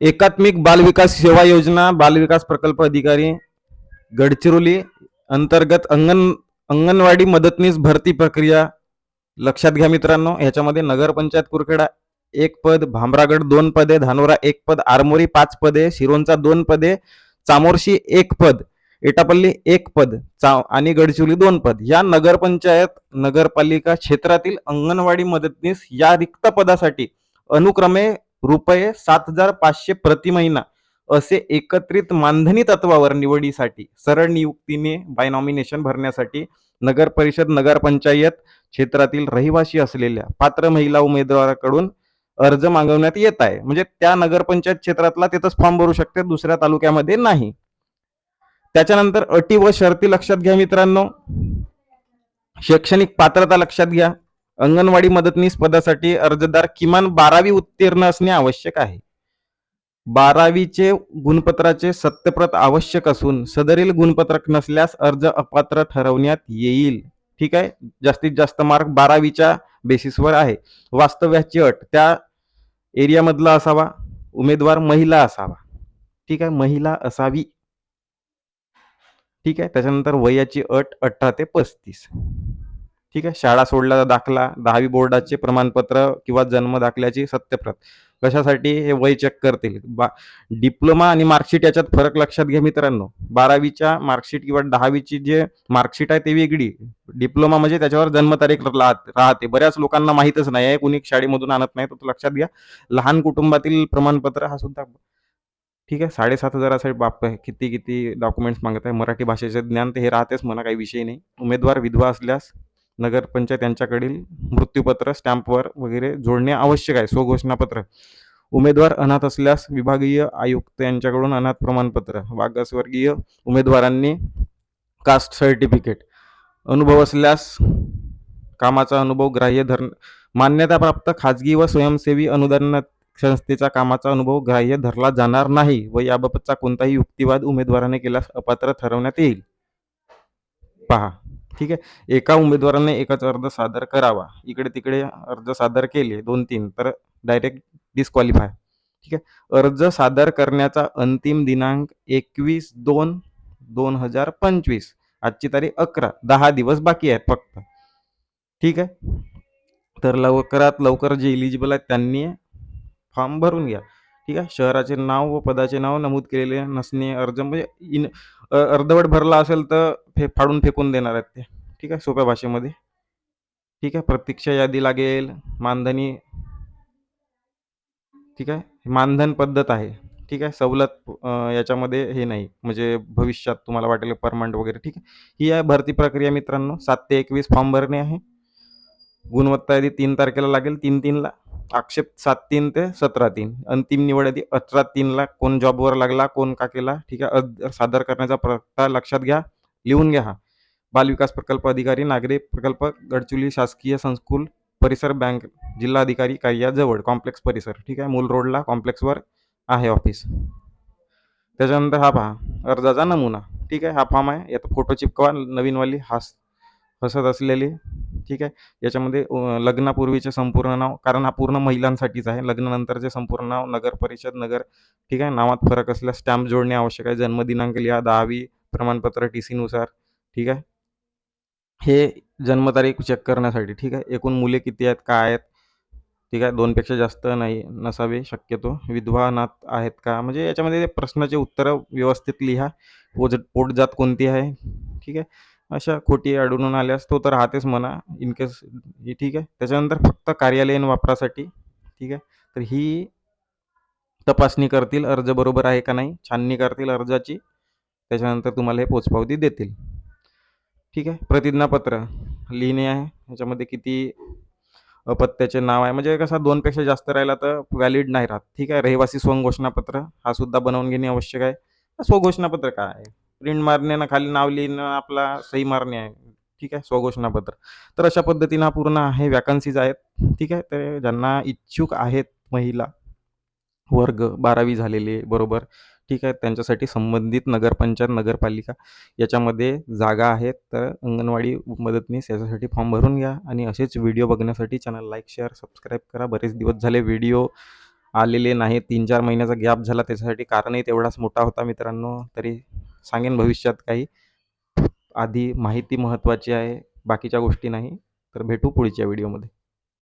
एकात्मिक बालविकास सेवा योजना बालविकास प्रकल्प अधिकारी गडचिरोली अंतर्गत अंगण अंगणवाडी मदतनीस भरती प्रक्रिया लक्षात घ्या मित्रांनो ह्याच्यामध्ये नगरपंचायत कुरखेडा एक पद भामरागड दोन पदे धानोरा एक पद आरमोरी पाच पदे शिरोंचा दोन पदे चामोर्शी एक पद एटापल्ली एक पद चा आणि गडचिरोली दोन पद. या नगरपंचायत नगरपालिका क्षेत्रातील अंगणवाडी मदतनीस या रिक्त पदासाठी अनुक्रमे रुपये सात हजार पाचशे प्रति महिना असे एकत्रित मानधनी तत्वावर निवडीसाठी सरळ नियुक्तीने बाय नॉमिनेशन भरण्यासाठी नगर परिषद नगरपंचायत क्षेत्रातील रहिवासी असलेल्या पात्र महिला उमेदवाराकडून अर्ज मागवण्यात येत आहे. म्हणजे त्या नगरपंचायत क्षेत्रातला तिथंच फॉर्म भरू शकते दुसऱ्या तालुक्यामध्ये नाही. त्याच्यानंतर अटी व शर्ती लक्षात घ्या मित्रांनो. शैक्षणिक पात्रता लक्षात घ्या. अंगणवाडी मदतनीस पदासाठी अर्जदार किमान बारावी उत्तीर्ण असणे आवश्यक आहे. बारावीचे गुणपत्राचे सत्यप्रत आवश्यक असून सदरील गुणपत्रक नसल्यास अर्ज अपात्र ठरवण्यात येईल. ठीक आहे? जास्तीत जास्त मार्क बारावीच्या बेसिसवर आहे. वास्तव्याची अट त्या एरियामधला असावा. उमेदवार महिला असावा. ठीक आहे? महिला असावी. ठीक आहे? त्याच्यानंतर वयाची अट अठरा ते पस्तीस. ठीक आहे? शाळा सोडल्याचा दाखला दहावी बोर्डाचे प्रमाणपत्र किंवा जन्म दाखल्याची सत्यप्रत. कशासाठी हे वय चेक करतील? बा डिप्लोमा आणि मार्कशीट याच्यात फरक लक्षात घ्या मित्रांनो. बारावीच्या मार्कशीट किंवा दहावीची जे मार्कशीट आहे ते वेगळी. डिप्लोमा म्हणजे त्याच्यावर जन्मतारीख राहते. बऱ्याच लोकांना माहीतच नाही आहे. कुणी शाळेमधून आणत नाही तर लक्षात घ्या. लहान कुटुंबातील प्रमाणपत्र हा सुद्धा ठीक आहे? साडेसात हजारासाठी बाप आहे. किती किती डॉक्युमेंट्स मागत आहे? मराठी भाषेचे ज्ञान ते हे राहतेच. म्हणा काही विषय नाही. उमेदवार विधवा असल्यास नगरपंचायत यांच्याकडील मृत्यूपत्र स्टॅम्पवर वगैरे जोडणे आवश्यक आहे. स्वघोषणापत्र. उमेदवार अनाथ असल्यास विभागीय आयुक्त यांच्याकडून अनाथ प्रमाणपत्र. मागासवर्गीय उमेदवारांनी कास्ट सर्टिफिकेट. अनुभव असल्यास कामाचा अनुभव ग्राह्य धरण मान्यताप्राप्त खाजगी व स्वयंसेवी अनुदान संस्थेचा कामाचा अनुभव ग्राह्य धरला जाणार नाही व याबाबतचा कोणताही युक्तिवाद उमेदवाराने केल्यास अपात्र ठरवण्यात येईल. पहा. ठीक आहे? एका उमेदवाराने एकाच अर्ज सादर करावा. इकडे तिकडे अर्ज सादर केले दोन तीन तर डायरेक्ट डिस्क्वालिफाय ठीक आहे? अर्ज सादर करण्याचा अंतिम दिनांक एकवीस दोन दोन हजार पंचवीस. आजची तारीख अकरा. दहा दिवस बाकी आहेत फक्त. ठीक आहे? तर लवकरात लवकर जे इलिजिबल आहेत त्यांनी फॉर्म भरून घ्या. ठीक आहे? शहराचे नाव व पदाचे नाव नमूद केलेले नसणे अर्ज म्हणजे इन अर्धवट भरला असेल तर फे फाडून फेकून देणार आहेत ते. ठीक आहे? सोप्या भाषेमध्ये. ठीक आहे? प्रतीक्षा यादी लागेल. मानधनी ठीक आहे? मानधन पद्धत आहे. ठीक आहे? सवलत याच्यामध्ये हे नाही. म्हणजे भविष्यात तुम्हाला वाटेल परमनंट वगैरे. ठीक आहे? ही आहे भरती प्रक्रिया मित्रांनो. सात ते एकवीस फॉर्म भरणे आहे. गुणवत्ता यादी तीन तारखेला लागेल. तीन तीनला. आक्षेप सात तीन ते सतरा तीन. अंतिम निवड यादी अठरा तीनला कोण जॉबवर लागला कोण का केला? ठीक आहे सादर करण्याचा प्रकार लक्षात घ्या लिहून घ्या हा. बालविकास प्रकल्प अधिकारी नागरी प्रकल्प गडचुली शासकीय संस्कूल परिसर बँक जिल्हाधिकारी कार्याजवळ कॉम्प्लेक्स परिसर. ठीक आहे मूल रोडला कॉम्प्लेक्सवर आहे ऑफिस. त्याच्यानंतर हा पहा अर्जाचा नमुना. ठीक आहे हा फॉर्म आहे. यात फोटो चिपकवा नवीनवाली हास हसत असलेली ठीक आहे? याच्यामध्ये लग्नापूर्वीचे संपूर्ण नाव कारण हा पूर्ण महिलांसाठीच आहे. लग्नानंतरचे संपूर्ण नाव नगर परिषद नगर ठीक आहे? नावात फरक असल्यास स्टॅम्प जोडणे आवश्यक आहे. जन्मदिनांक लिहा दहावी प्रमाणपत्र टी सीनुसार ठीक आहे? हे जन्मतारीख चेक करण्यासाठी ठीक आहे? एकूण मुले किती आहेत? काय आहेत? ठीक आहे? दोनपेक्षा जास्त नाही नसावे शक्यतो. विधवा आहेत का? म्हणजे याच्यामध्ये प्रश्नाचे उत्तरं व्यवस्थित लिहा. पोज पोटजात कोणती आहे? ठीक आहे? अशा खोटी आढळून आल्यास तो तर राहतेच म्हणा इन केस ठीक आहे. त्याच्यानंतर फक्त कार्यालयीन वापरासाठी ठीक आहे. तर ही तपासणी करतील अर्ज बरोबर आहे का नाही छाननी करतील अर्जाची. त्याच्यानंतर तुम्हाला हे पोचपावती देतील. ठीक आहे. प्रतिज्ञापत्र लिहिणे आहे. याच्यामध्ये किती अपत्याचे नाव आहे. म्हणजे कसा दोनपेक्षा जास्त राहिला तर व्हॅलिड नाही राहत. ठीक आहे. रहिवासी स्वघोषणापत्र हा सुद्धा बनवून घेणे आवश्यक आहे. स्वघोषणापत्र काय आहे? प्रिंट मारणे ना खाली नाव लिहिणं आपला सही मारणे आहे. ठीक आहे? स्वघोषणापत्र. तर अशा पद्धतीनं हा पूर्ण आहे. वॅकन्सीज आहेत. ठीक आहे? तर ज्यांना इच्छुक आहेत महिला वर्ग बारावी झालेले बरोबर. ठीक आहे? त्यांच्यासाठी संबंधित नगरपंचायत नगरपालिका याच्यामध्ये जागा आहेत. तर अंगणवाडी मदतनीस याच्यासाठी फॉर्म भरून घ्या आणि असेच व्हिडिओ बघण्यासाठी चॅनल लाईक शेअर सबस्क्राईब करा. बरेच दिवस झाले व्हिडिओ आलेले नाही तीन चार महिन्याचा गॅप झाला. त्याच्यासाठी कारणही तेवढाच मोठा होता मित्रांनो. तरी सांगेन भविष्यात काही. आधी माहिती महत्त्वाची आहे बाकीच्या गोष्टी नाही. तर भेटू पुढच्या व्हिडिओमध्ये.